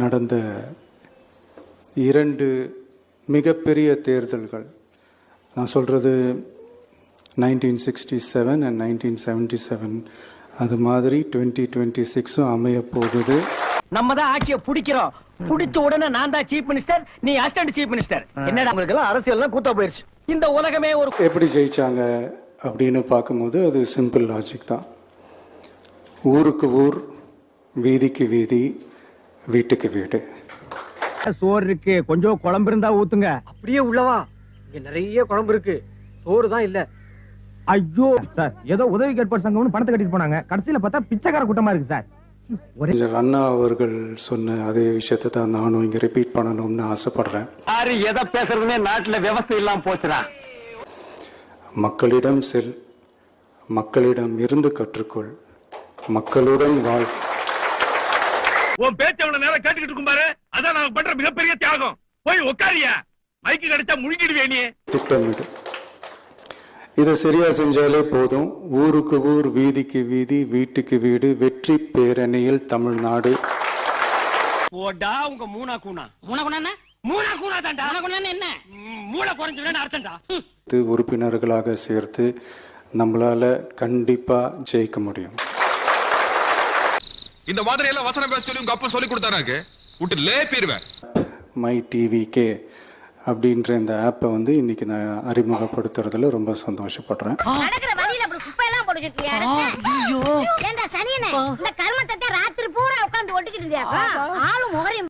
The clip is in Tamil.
நடந்த இரண்டு மிகப்பெரிய தேர்தல்கள். நான் சொல்கிறது nineteen sixty seven and nineteen seventy seven அது மாதிரி டுவெண்ட்டி டுவெண்ட்டி சிக்ஸும் அமைய போகுது நம்ம தான் ஆட்சியை பிடிக்கிறோம். பிடிச்ச உடனே நான் தான் சீஃப் மினிஸ்டர் நீ அசிஸ்டன்ட் சீஃப் மினிஸ்டர் என்னடா உங்களுக்கு எல்லாம் அரசியல் கூத்தா போயிருச்சு. இந்த உலகமே ஒரு எப்படி ஜெயிச்சாங்க அப்படின்னு பார்க்கும்போது அது சிம்பிள் லாஜிக் தான். ஊருக்கு ஊர் வீதிக்கு வீதி வீட்டுக்கு வீடு. சோறு இருக்கு? கொஞ்சம் குழம்பு இருந்தா ஊத்துங்க. அப்படியே உள்ளவா? இங்க நிறைய குழம்பு இருக்கு. சோறு தான் இல்ல. ஐயோ சார் ஏதோ உதவி கேட்பார் சங்கம்னு பணத்தை கட்டிட்டு போனாங்க. கடைசியில பார்த்தா பிச்சைக்கார கூட்டமா இருக்கு சார். அண்ணா அவர்கள் சொன்ன அதே விஷயத்தை தான் நானும் இங்கே ரிப்பீட் பண்ணணும்னு ஆசைப்படுறேன். யாரு எதை பேசுறதுனே நாட்டுல விவசாயம் இல்லாம போச்சுடா. மக்களிடம் செல் மக்களிடம் இருந்து கற்றுக்கொள் மக்களுடன் வாழ். உன் பேச்ச அவன நேரம் கேட்டுக்கிட்டு இருக்கும் பாரு. அதான் நான் பண்ற மிகப்பெரிய தியாகம். போய் உட்காரியா மைக்கு கிடைச்சா முழுங்கிடுவே நீ. திட்டமிடு இதை சரியா செஞ்சாலே போதும். ஊருக்கு ஊர் வீதிக்கு வீதி வீட்டுக்கு வீடு வெற்றி பேரணியில் தமிழ்நாடு. ஓடா உங்க மூணா கூனா. உனக்கு என்ன? மூணா கூனா தான்டா உனக்கு என்ன? ம், மூளை குறைஞ்சு அர்த்தம்டா. உறுப்பினர்களாக சேர்த்து நம்மளால கண்டிப்பா ஜெயிக்க முடியும். இந்த மாதிரி எல்லாம் வசனம் பேச சொல்லி உங்க அப்பா சொல்லி கொடுத்தாராக்கு விட்டு லேப்பிடுவேன் மை டிவிகே அப்படின்ற இந்த ஆப்பை வந்து இன்னைக்கு நான் அறிமுகப்படுத்துறதுல ரொம்ப சந்தோஷப்படுறேன். இந்த கர்மத்தை ராத்திரி பூரா உட்கார்ந்து ஒட்டிக்கிட்டு இருந்தியாக்கா? ஆளும் முகரையும்